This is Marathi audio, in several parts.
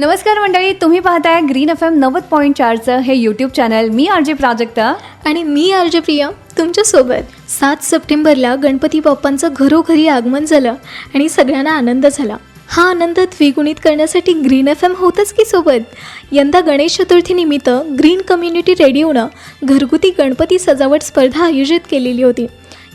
नमस्कार मंडळी तुम्ही पाहताय ग्रीन एफ एम नव्वद पॉईंट चारचं हे यूट्यूब चॅनल मी आर जे प्राजक्ता. आणि मी आर जे प्रिया तुमच्यासोबत सात सप्टेंबरला गणपती बाप्पांचं घरोघरी आगमन झालं आणि सगळ्यांना आनंद झाला. हा आनंद द्विगुणित करण्यासाठी ग्रीन एफ एम होतच की सोबत? यंदा गणेश चतुर्थीनिमित्त ग्रीन कम्युनिटी रेडिओनं घरगुती गणपती सजावट स्पर्धा आयोजित केलेली होती.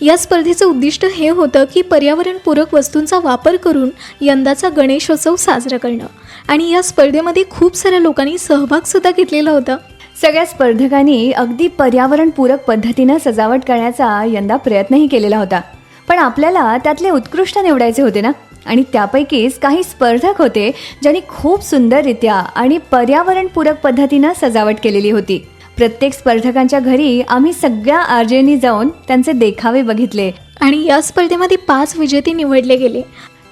या स्पर्धेचं उद्दिष्ट हे होतं की पर्यावरणपूरक वस्तूंचा वापर करून यंदाचा गणेशोत्सव साजरा करणं. आणि या स्पर्धेमध्ये खूप साऱ्या लोकांनी सहभागसुद्धा घेतलेला होता. सगळ्या स्पर्धकांनी अगदी पर्यावरणपूरक पद्धतीनं सजावट करण्याचा यंदा प्रयत्नही केलेला होता. पण आपल्याला त्यातले उत्कृष्ट निवडायचे होते ना? आणि त्यापैकीच काही स्पर्धक होते ज्यांनी खूप सुंदररित्या आणि पर्यावरणपूरक पद्धतीनं सजावट केलेली होती. प्रत्येक स्पर्धकांच्या घरी आम्ही सगळ्या आरजेनी जाऊन त्यांचे देखावे बघितले. आणि या स्पर्धेमध्ये पाच विजेते निवडले गेले.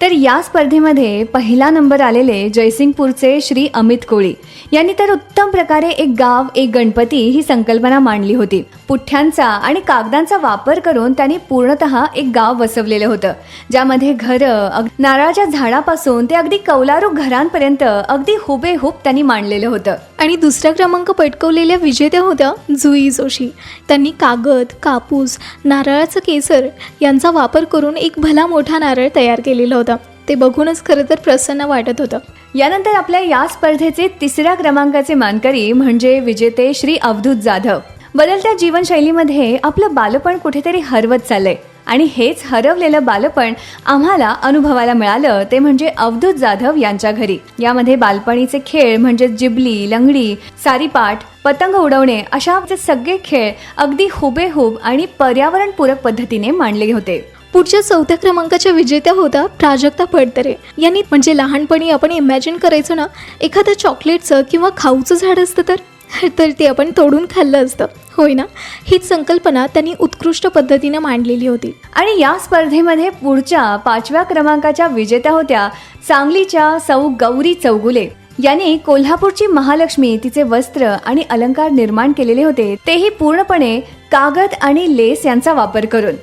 तर या स्पर्धेमध्ये पहिला नंबर आलेले जयसिंगपूरचे श्री अमित कोळी. यांनी तर उत्तम प्रकारे एक गाव एक गणपती ही संकल्पना मांडली होती. पुठ्यांचा आणि कागदांचा वापर करून त्यांनी पूर्णतः एक गाव वसवलेलं होतं. ज्यामध्ये घरं नारळाच्या झाडापासून ते अगदी कौलारू घरांपर्यंत अगदी हुबेहूब त्यांनी मांडलेलं होतं. आणि दुसरा क्रमांक पटकवलेल्या विजेत्या होत्या जुई जोशी. त्यांनी कागद कापूस नारळाचं केसर यांचा वापर करून एक भला मोठा नारळ तयार केलेला होता. ते बघूनच खरं तर प्रसन्न वाटत होतं. यानंतर आपल्या या स्पर्धेचे तिसऱ्या क्रमांकाचे मानकरी म्हणजे विजेते श्री अवधूत जाधव. बदलत्या जीवनशैलीमध्ये आपलं बालपण कुठेतरी हरवत चाललंय. आणि हेच हरवलेलं बालपण आम्हाला अनुभवायला मिळालं ते म्हणजे अवधूत जाधव यांच्या घरी. यामध्ये बालपणीचे खेळ म्हणजे जिबली लंगडी सारीपाठ पतंग उडवणे अशा सगळे खेळ अगदी हुबेहूब आणि पर्यावरणपूरक पद्धतीने मांडले होते. पुढच्या चौथ्या क्रमांकाच्या विजेत्या होत्या प्राजक्ता पडतरे. यांनी म्हणजे लहानपणी आपण इमॅजिन करायचो ना एखादं चॉकलेटचं किंवा खाऊचं झाड असतं तर? तर ते आपण तोडून खाल्लं असतं. होय ना? हीच संकल्पना त्यांनी उत्कृष्ट पद्धतीनं मांडलेली होती. आणि या स्पर्धेमध्ये पुढच्या पाचव्या क्रमांकाच्या विजेत्या होत्या सांगलीच्या सौ गौरी चौगुले. यांनी कोल्हापूरची महालक्ष्मी तिचे वस्त्र आणि अलंकार निर्माण केलेले होते. तेही पूर्णपणे कागद आणि लेस यांचा वापर करून.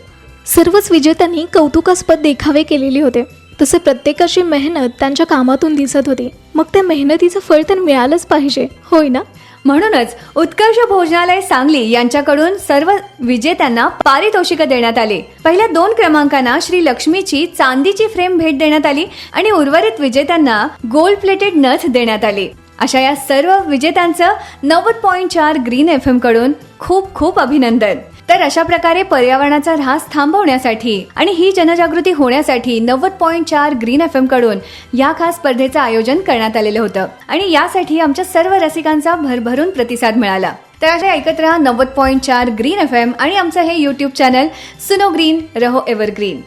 सर्वच विजेत्यांनी कौतुकास्पद देखावे केलेले होते. तसे प्रत्येकाची मेहनत त्यांच्या कामातून दिसत होती. मग त्या मेहनतीचं फळ तर मिळालंच पाहिजे. होय ना? म्हणूनच उत्कर्ष भोजनालय सांगली यांच्याकडून सर्व विजेत्यांना पारितोषिक देण्यात आले. पहिल्या दोन क्रमांकांना श्री लक्ष्मीची चांदीची फ्रेम भेट देण्यात आली आणि उर्वरित विजेत्यांना गोल्ड प्लेटेड नथ देण्यात आली. अशा या सर्व विजेत्यांचं नव्वद पॉईंट चार ग्रीन एफ एमकडून खूप खूप अभिनंदन. तर अशा प्रकारे पर्यावरणाचा ऱ्हास थांबवण्यासाठी आणि ही जनजागृती होण्यासाठी नव्वद पॉईंट चार ग्रीन एफ एमकडून या खास स्पर्धेचं आयोजन करण्यात आलेलं होतं. आणि यासाठी आमच्या सर्व रसिकांचा भरभरून प्रतिसाद मिळाला. तर अशा ऐकत राहा नव्वद पॉईंट चार ग्रीन एफ एम आणि आमचं हे यूट्यूब चॅनल सुनो ग्रीन रहो एव्हरग्रीन